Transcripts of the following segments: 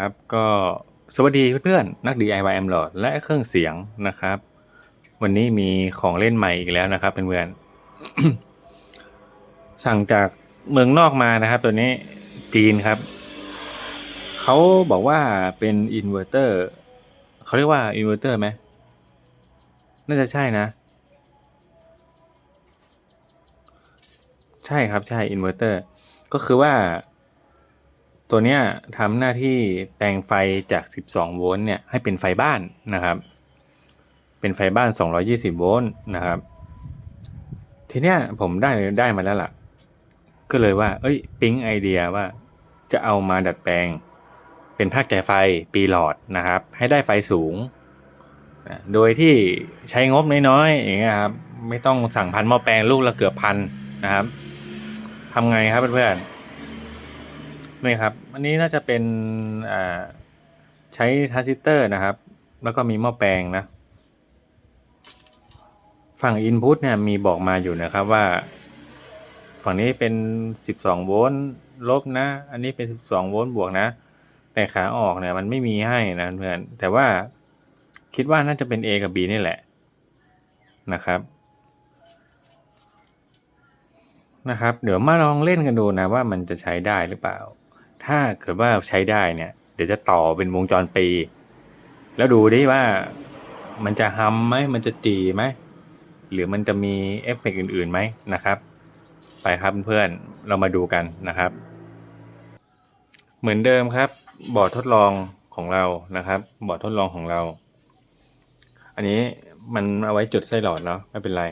ครับก็สวัสดีเพื่อนๆนัก DIY m หลอดและเครื่องเสียงนะครับ วันนี้มีของเล่นใหม่อีกแล้วนะครับเพื่อนๆสั่งจากเมืองนอกมานะครับ ตัวนี้จีนครับเขาบอกว่าเป็นอินเวอร์เตอร์เขาเรียกว่าอินเวอร์เตอร์ไหมน่าจะใช่นะ ใช่ครับใช่อินเวอร์เตอร์ก็คือว่า ตัวเนี้ยทำหน้าที่แปลงไฟจาก 12 โวลต์เนี่ยให้เป็นไฟบ้านนะครับ เป็นไฟบ้าน 220 โวลต์นะครับ ทีเนี้ยผมได้ได้มาแล้วล่ะ ก็เลยว่า เอ้ย ปิ๊งไอเดียว่าจะเอามาดัดแปลง เป็นภาคจ่ายไฟปีหลอดนะครับ ให้ได้ไฟสูง โดยที่ใช้งบน้อยๆอย่างเงี้ยครับ ไม่ต้องสั่งพันหม้อแปลงลูกละเกือบพันนะครับทำไงครับเพื่อนๆ นี่ครับ อันนี้น่าจะเป็นใช้ทรานซิสเตอร์นะครับ แล้วก็มีหม้อแปลงนะ ฝั่ง Input เนี่ยมีบอกมาอยู่นะครับว่า ฝั่งนี้เป็น 12 โวลต์ลบนะ อันนี้เป็น 12 โวลต์บวกนะ แต่ขาออกเนี่ยมันไม่มีให้นะเพื่อนแต่ว่าคิดว่าน่าจะเป็น A กับ B นี่แหละนะครับนะครับ เดี๋ยวมาลองเล่นกันดูนะว่ามันจะใช้ได้หรือเปล่า ถ้าเกิดว่าใช้ได้เนี่ย เดี๋ยวจะต่อเป็นวงจรปี แล้วดูดิว่ามันจะฮัมไหมมันจะจีไหมหรือมันจะมีเอฟเฟกต์อื่นๆไหมนะครับ ไปครับเพื่อนเรามาดูกันนะครับ เหมือนเดิมครับ บอร์ดทดลองของเรานะครับ บอร์ดทดลองของเรา อันนี้มันเอาไว้จุดไส้หลอดเนาะไม่เป็นไร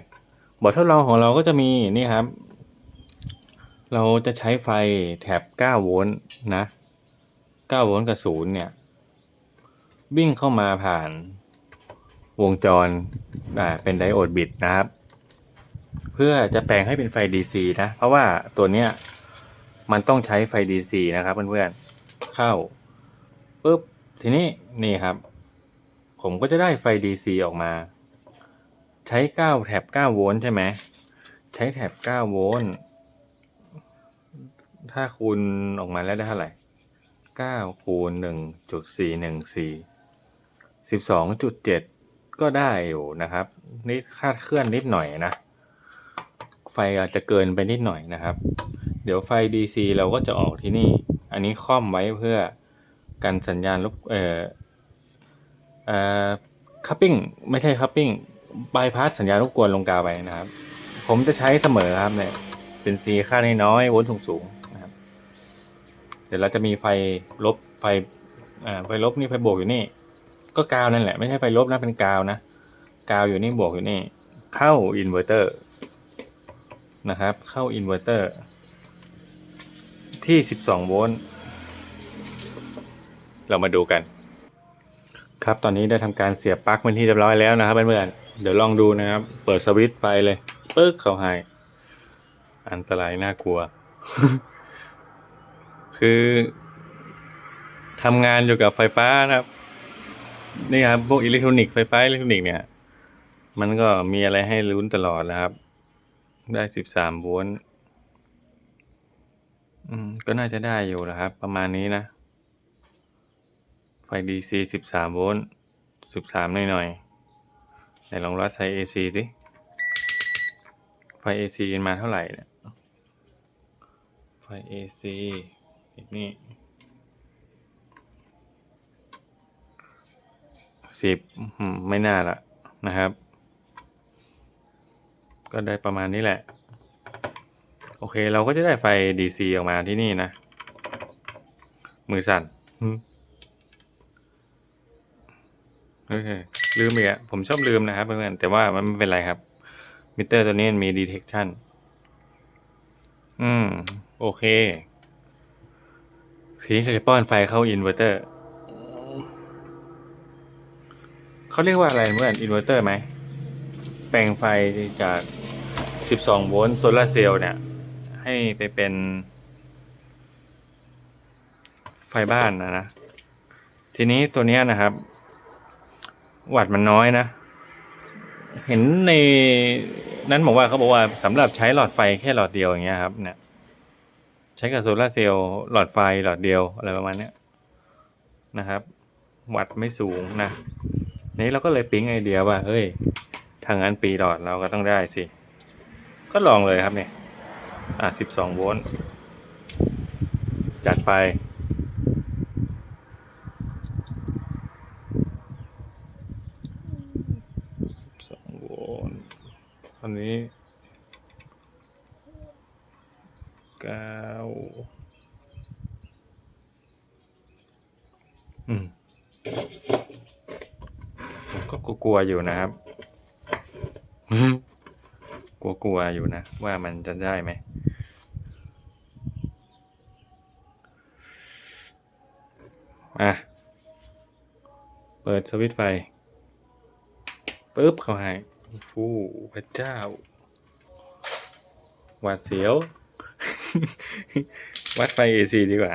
บอร์ดทดลองของเราก็จะมีนี่ครับ เราจะใช้ไฟแถบ 9 โวลต์นะ 9 โวลต์กับ 0 เนี่ย วิ่งเข้ามาผ่านวงจรอ่าเป็นไดโอดบิตนะครับ เพื่อจะแปลงให้เป็นไฟ DC นะ เพราะว่าตัวเนี้ยมันต้องใช้ไฟ DC นะครับเพื่อนๆ เข้าปุ๊บ ทีนี้นี่ครับ ผมก็จะได้ไฟ DC ออกมา ใช้ 9 แถบ 9 โวลต์ใช่ไหม ใช้แถบ 9 โวลต์ ถ้าคูณออกมาแล้วได้เท่าไหร่9คูณ1.414 12.7ก็ได้อยู่นะครับนี่คาดเคลื่อนนิดหน่อยนะ ไฟอาจจะเกินไปนิดหน่อยนะครับ เดี๋ยวไฟ DC เราก็จะออกที่นี่ อันนี้ค่อมไว้เพื่อกันสัญญาณลบเอ่อเอ่อคัพปิ้งไม่ใช่คัพปิ้งบายพาสสัญญาณรบกวนลงกาไปนะครับ ผมจะใช้เสมอครับเนี่ยเป็น C ค่าน้อยๆวลสูงๆ ดี๋ยวเราจะมีไฟลบไฟอ่าไฟลบนี่ไฟบวกอยู่นี่ ก็กาวนั่นแหละไม่ใช่ไฟลบนะเป็นกาวนะกาวอยู่นี่บวกอยู่นี่ เข้าอินเวอร์เตอร์นะครับ เข้าอินเวอร์เตอร์ที่ 12 โวลต์เรามาดูกัน ครับตอนนี้ได้ทำการเสียบปลั๊กเป็นที่เรียบร้อยแล้วนะครับเพื่อนๆเดี๋ยวลองดูนะครับ เปิดสวิตช์ไฟเลยปึ๊กเข้าให้ อันตรายน่ากลัว คือทำงานอยู่กับไฟฟ้านะครับ นี่ครับพวกอิเล็กทรอนิกส์ไฟฟ้าอิเล็กทรอนิกส์เนี่ย มันก็มีอะไรให้ลุ้นตลอดนะครับ ได้สิบสามโวลต์อืมก็น่าจะได้อยู่นะครับ ประมาณนี้นะ ไฟ DC สิบสามโวลต์สิบสามหน่อยๆไหนลองวัดใช้ AC สิไฟ AC มาเท่าไหร่เนี่ยไฟ AC อีกนี่สิบไม่น่าละนะครับ ก็ได้ประมาณนี้แหละ โอเคเราก็จะได้ไฟ DC ออกมาที่นี่นะ มือสั่นอืมโอเคลืมอีกอะผมชอบลืมนะครับเพื่อนๆแต่ว่ามันไม่เป็นไรครับ มิเตอร์ตัวนี้มันมี detection อืม โอเค ทีนี้จะป้อนไฟเข้าอินเวอร์เตอร์ เขาเรียกว่าอะไรเพื่อนอินเวอร์เตอร์ไหม แปลงไฟจาก 12 โวลต์โซลาร์เซลล์เนี่ย ให้ไปเป็น ไฟบ้านนะนะ ทีนี้ตัวเนี้ยนะครับ วัตต์มันน้อยนะ เห็นในนั้นบอกว่าเขาบอกว่าสำหรับใช้หลอดไฟแค่หลอดเดียวอย่างเงี้ยครับเนี่ย ใช้กับโซลาเซลล์หลอดไฟหลอดเดียวอะไรประมาณนี้นะครับ วัดไม่สูงนะนี้เราก็เลยปิ๊งไอเดียว่าเฮ้ยถ้างั้นปีหลอดเราก็ต้องได้สิ ก็ลองเลยครับเนี่ยอะสิบสองโวลต์จัดไป สิบสองโวลต์อันนี้เก้าอืมผม ก็กลัวๆอยู่นะครับอืมกลัวๆอยู่นะ ว่ามันจะได้ไหมอะ เปิดสวิตช์ไฟปุ๊บ เขาให้ฟูพระเจ้า หวาดเสียว วัดไฟ AC ดีกว่า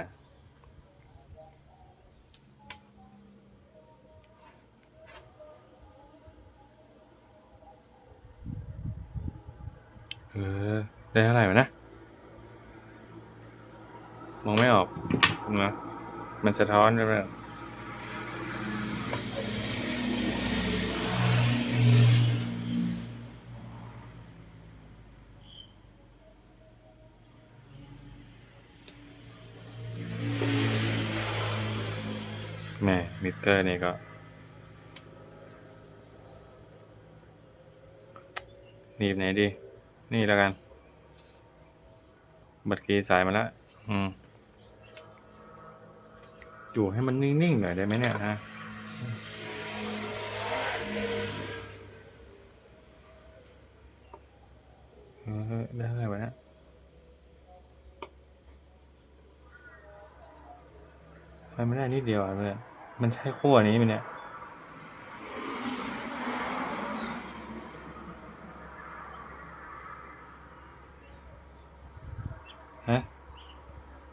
ออได้เท่าไหร่วะนะ มองไม่ออกนะมันสะท้อนใช่ไหมแม่มิเตอร์นี่ก็ นีบไหนดี นี่แล้วกัน บัตรกีสายมาแล้วอืมอยู่ให้มันนิ่งๆหน่อยได้ไหมเนี่ยฮะได้อะไรวะเนี่ยทำไม่ได้นิดเดียวอะเพื่อนมันใช่ขั้วนี้ไหมเนี่ย ฮะ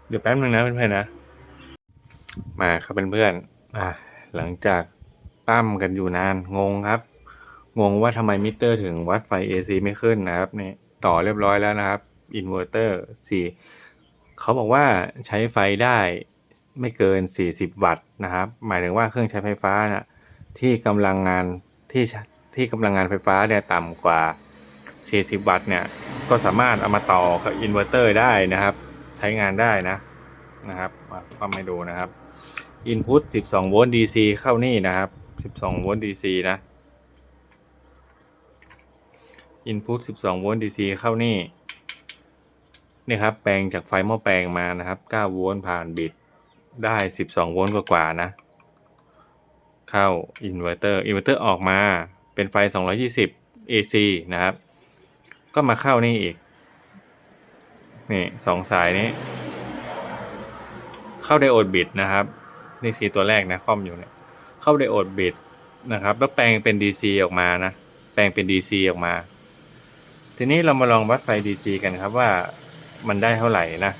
เดี๋ยวแป๊บนึงนะเพื่อนๆนะ มาครับเพื่อนๆอะหลังจากปั้มกันอยู่นานงงครับ งงว่าทำไมมิเตอร์ถึงวัดไฟ AC ไม่ขึ้นนะครับนี่ต่อเรียบร้อยแล้วนะครับอินเวอร์เตอร์สี่เขาบอกว่าใช้ไฟได้ไม่เกิน 40 วัตต์นะครับ หมายถึงว่าเครื่องใช้ไฟฟ้านะที่กำลังงานที่ที่กำลังงานไฟฟ้าเนี่ยต่ำกว่า 40 วัตต์เนี่ยก็สามารถเอามาต่อกับอินเวอร์เตอร์ได้นะครับ ใช้งานได้นะนะครับความให้ดูนะครับ Input 12 โวลต์ DC เข้านี่นะครับ 12 โวลต์ DC นะ Input 12 โวลต์ DC เข้านี่นี่ครับแปลงจากไฟหม้อแปลงมานะครับ 9 โวลต์ผ่านบิตได้ 12 โวลต์กว่าๆนะ เข้าอินเวอร์เตอร์อินเวอร์เตอร์ออกมาเป็นไฟ 220 AC นะครับ ก็มาเข้านี่อีก นี่สองสายนี้ เข้าไดโอดบิตนะครับ นี่สีตัวแรกนะคอมอยู่เนี่ย เข้าไดโอดบิตนะครับ แล้วแปลงเป็น DC ออกมานะ แปลงเป็น DC ออกมา ทีนี้เรามาลองวัดไฟ DC กันครับว่ามันได้เท่าไหร่นะ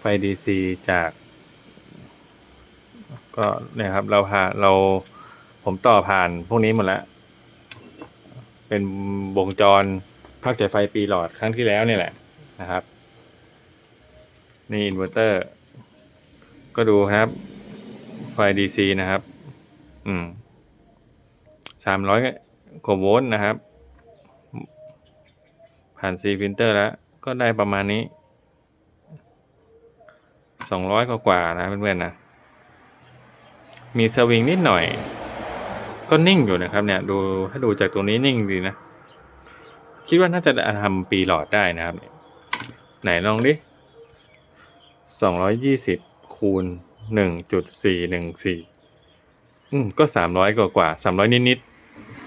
ไฟ DC จาก ก็เนี่ยครับเราผ่าเราผมต่อผ่านพวกนี้หมดแล้ว เป็นวงจร ภาคจ่ายไฟปีหลอดครั้งที่แล้วเนี่ยแหละนะครับ นี่อินเวอร์เตอร์ ก็ดูครับ ไฟ DC นะครับ อืมสามร้อยกว่าโวลต์นะครับ ผ่าน C พิมเตอร์แล้วก็ได้ประมาณนี้สองร้อยกว่านะเพื่อนๆนะมีสวิงนิดหน่อย ก็นิ่งอยู่นะครับเนี่ย ดูถ้าดูจากตรงนี้นิ่งดีนะ คิดว่าน่าจะทำปีหลอดได้นะครับ ไหนลองดิสองร้อยยี่สิบคูณหนึ่งจุดสี่หนึ่งสี่อืมก็สามร้อยกว่ากว่าสามร้อยนิด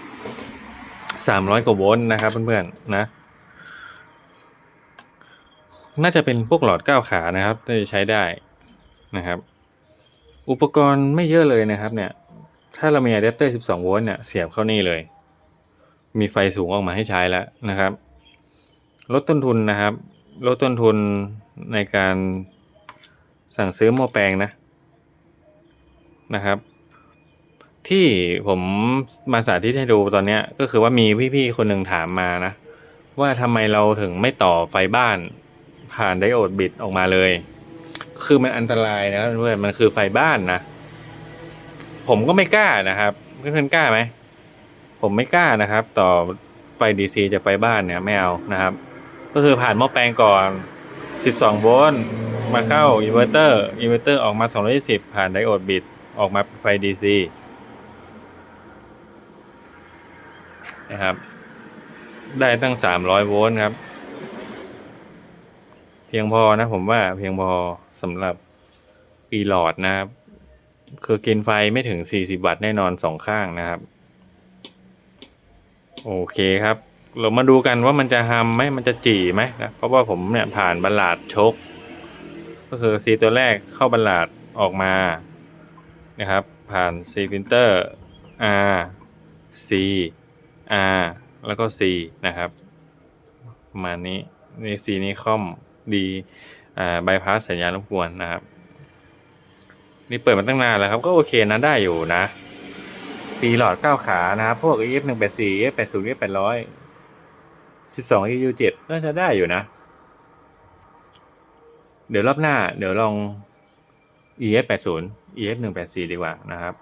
ๆสามร้อยกว่าโวลต์นะครับเพื่อนๆนะ น่าจะเป็นพวกหลอดก้าขานะครับน่าจะใช้ได้นะครับ อุปกรณ์ไม่เยอะเลยนะครับเนี่ย ถ้าเรามีอะแดปเตอร์ 12 โวลต์เนี่ย เสียบเข้านี่เลย มีไฟสูงออกมาให้ใช้แล้วนะครับ ลดต้นทุนนะครับ ลดต้นทุนในการสั่งซื้อหม้อแปลงนะนะครับ ที่ผมมาสาธิตให้ดูตอนนี้ก็คือว่ามีพี่ๆคนหนึ่งถามมานะ ว่าทำไมเราถึงไม่ต่อไฟบ้านผ่านไดโอดบิดออกมาเลย คือมันอันตรายนะเพื่อนมันคือไฟบ้านนะ ผมก็ไม่กล้านะครับ เพื่อนๆกล้าไหม ผมไม่กล้านะครับ ต่อไฟดีซีจากไฟบ้านเนี่ยไม่เอานะครับ ก็คือผ่านหม้อแปลงก่อน 12 โวลต์มาเข้าอินเวอร์เตอร์อินเวอร์เตอร์ออกมา 220 ผ่านไดโอดบิดออกมาไฟ DC นะครับ ได้ตั้ง 300 โวลต์ครับ เพียงพอนะผมว่าเพียงพอสำหรับปีหลอดนะครับ คือกินไฟไม่ถึง 40 วัตต์แน่นอนสองข้างนะครับ โอเคครับ เรามาดูกันว่ามันจะฮัมไหมมันจะจี่ไหมนะเพราะว่าผมเนี่ยผ่านบัลลาดชก ก็คือ C ตัวแรกเข้าบัลลาดออกมานะครับ ผ่าน C printer R C R แล้วก็ C นะครับประมาณนี้ใน C นี้คอมดีอ่าบายพาสสัญญาณรบกวนนะครับ นี่เปิดมาตั้งนานแล้วครับ ก็โอเคนะได้อยู่นะ ปีหลอดเก้าขานะครับ พวก EF หนึ่งแปดสี่ EF แปดศูนย์ EF แปดร้อยสิบสอง EU เจ็ดก็จะได้อยู่นะ เดี๋ยวรอบหน้า เดี๋ยวลอง EF แปดศูนย์ EF หนึ่งแปดสี่ดีกว่านะครับ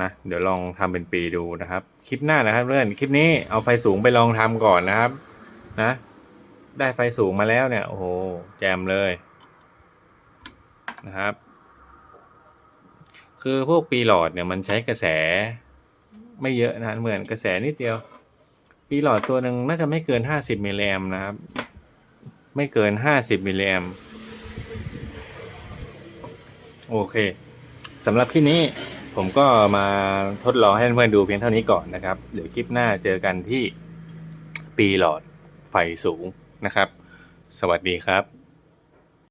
นะเดี๋ยวลองทำเป็นปีดูนะครับ คลิปหน้านะครับเพื่อนคลิปนี้เอาไฟสูงไปลองทำก่อนนะครับ นะ ได้ไฟสูงมาแล้วเนี่ย โอ้โห แจมเลยนะครับ คือพวกปีหลอดเนี่ยมันใช้กระแส ไม่เยอะนะเหมือนกระแสนิดเดียว ปีหลอดตัวหนึ่งน่าจะไม่เกินห้าสิบมิลลิแอมนะครับ ไม่เกินห้าสิบมิลลิแอมโอเคสำหรับคลิปนี้ผมก็มาทดลองให้เพื่อนๆดูเพียงเท่านี้ก่อนนะครับ เดี๋ยวคลิปหน้าเจอกันที่ปีหลอดไฟสูงนะครับ สวัสดีครับ